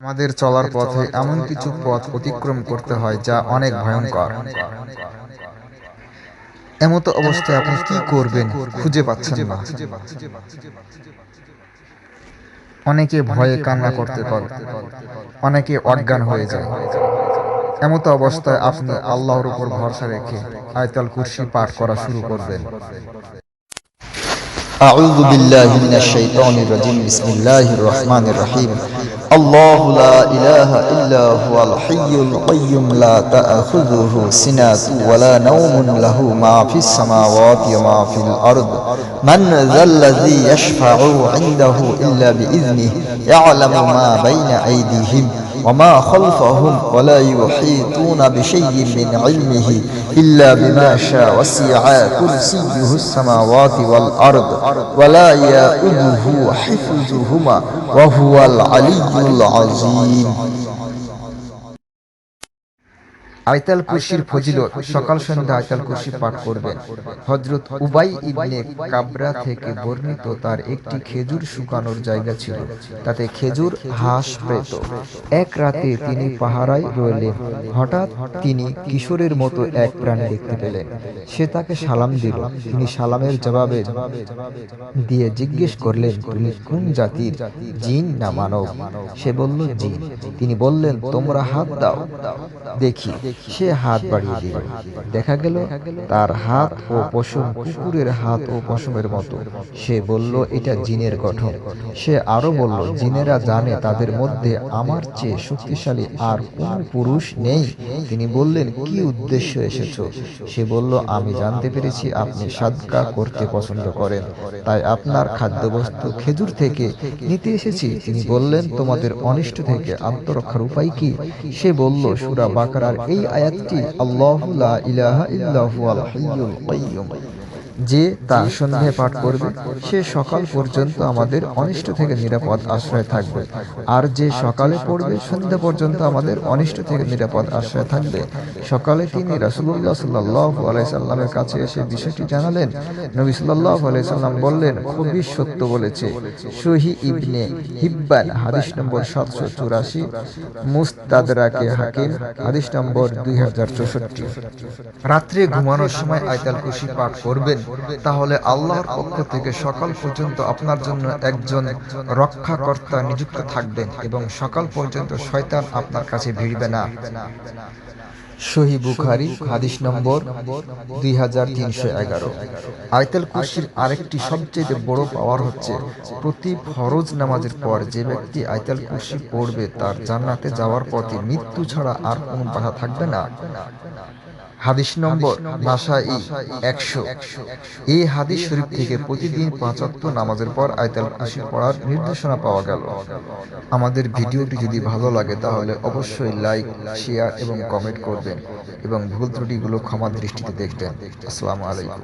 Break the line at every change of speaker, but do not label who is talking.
আমাদের চলার পথে এমন কিছু পথ অতিক্রম করতে হয় যা অনেক ভয়ঙ্কর এমত অবস্থায় আপনি কি করবেন খুঁজে পাচ্ছেন না অনেকে ভয়ে কান্না করতে পারে অনেকে অজ্ঞান হয়ে যায় এমত অবস্থায় আপনি আল্লাহর উপর ভরসা রেখে আয়তাল কুরসি পাঠ করা শুরু করবেন
أعوذ بالله من الشيطان الرجيم بسم الله الرحمن الرحيم الله لا إله إلا هو الحي القيوم لا تأخذه سنة ولا نوم له ما في السماوات وما في الأرض. من ذا الذي يشفع عنده إلا بإذنه يعلم ما بين أيديهم وما خلفهم ولا يحيطون بشيء من علمه إلا بما شاء وسع كرسيه السماوات والأرض. ولا يؤده حفظهما وهو العلي العظيم.
আয়তাল কুরসির ফজিলত সকাল সন্ধ্যা আয়তাল কুরসি পাঠ করবেন। হজরত উবাই ইবনে কাবরা থেকে বর্ণিত তার একটি খেজুর শুকানোর জায়গা ছিল। তাতে খেজুর হাঁস পেত এক রাতে তিনি পাহারায় রইলেন। হঠাৎ তিনি কিশোরের মতো এক প্রাণী দেখতে পেলেন। সে তাকে সালাম দিল। তিনি সালামের জবাবে দিয়ে জিজ্ঞেস করলেন তুমি কোন জাতির? জিন না মানব? সে বলল জিন। তিনি বললেন তোমরা হাত দাও দেখি সে হাত বাড়িয়ে দিল। দেখা গেল তার হাত ও পশম কুকুরের হাত ও পশমের মতো। সে বলল এটা জিনের গঠন। সে আরও বলল জিনেরা জানে তাদের মধ্যে আমার চেয়ে শক্তিশালী আর কোন পুরুষ নেই। তিনি বললেন কি উদ্দেশ্য এসেছ? সে বলল আমি জানতে পেরেছি আপনি সাদকা করতে পছন্দ করেন। তাই আপনার খাদ্যবস্তু খেজুর থেকে নিতে এসেছি। তিনি বললেন তোমাদের অনিষ্ট থেকে আত্মরক্ষার উপায় কি সে বলল সুরা বাকারার এই আয়াতটি আল্লাহু লা ইলাহা ইল্লাহু আল হাইয়ুল কাইয়্যুম যে তা সন্ধ্যায় পাঠ করবে, সে সকাল পর্যন্ত আমাদের অনিষ্ট থেকে নিরাপদ আশ্রয় থাকবে। আর যে সকালে পড়বে, সন্ধ্যা পর্যন্ত আমাদের অনিষ্ট থেকে নিরাপদ আশ্রয় থাকবে। সকালে তিনি রাসূলুল্লাহ সাল্লাল্লাহু আলাইহি সাল্লামের কাছে এসে বিষয়টি জানালেন। নবী সাল্লাল্লাহু আলাইহি সাল্লাম বললেন, খুবই সত্য বলেছে। সহি ইবনে হিব্বান, হাদিস নম্বর সাতশো চুরাশি, মুস্তাদরাকে হাকিম, হাদিস নম্বর দুই হাজার চৌষট্টি। রাত্রে ঘুমানোর সময় আয়তাল কুশি পাঠ করবেন। তাহলে আল্লাহর পক্ষ থেকে সকাল পর্যন্ত আপনার জন্য একজন রক্ষাকর্তা নিযুক্ত থাকবেন এবং সকাল পর্যন্ত শয়তান আপনার কাছে ভিড়বে না। সহি বুখারি, হাদিস নম্বর দুই হাজার তিনশো এগারো। আয়তাল কুরসির আরেকটি সবচেয়ে বড় পাওয়ার হচ্ছে, প্রতি ফরজ নামাজের পর যে ব্যক্তি আয়তাল কুরসি পড়বে তার জান্নাতে যাওয়ার পথে মৃত্যু ছাড়া আর কোনো বাধা থাকবে না। হাদিস নম্বর নাসাই একশো। এই হাদিস শরীফ থেকে প্রতিদিন পাঁচাত্ত নামাজের পর আয়তাল কুরসি পড়ার নির্দেশনা পাওয়া গেল। আমাদের ভিডিওটি যদি ভালো লাগে তাহলে অবশ্যই লাইক শেয়ার এবং কমেন্ট করবেন এবং ভুল ত্রুটিগুলো ক্ষমা দৃষ্টিতে দেখবেন। আসসালামু আলাইকুম।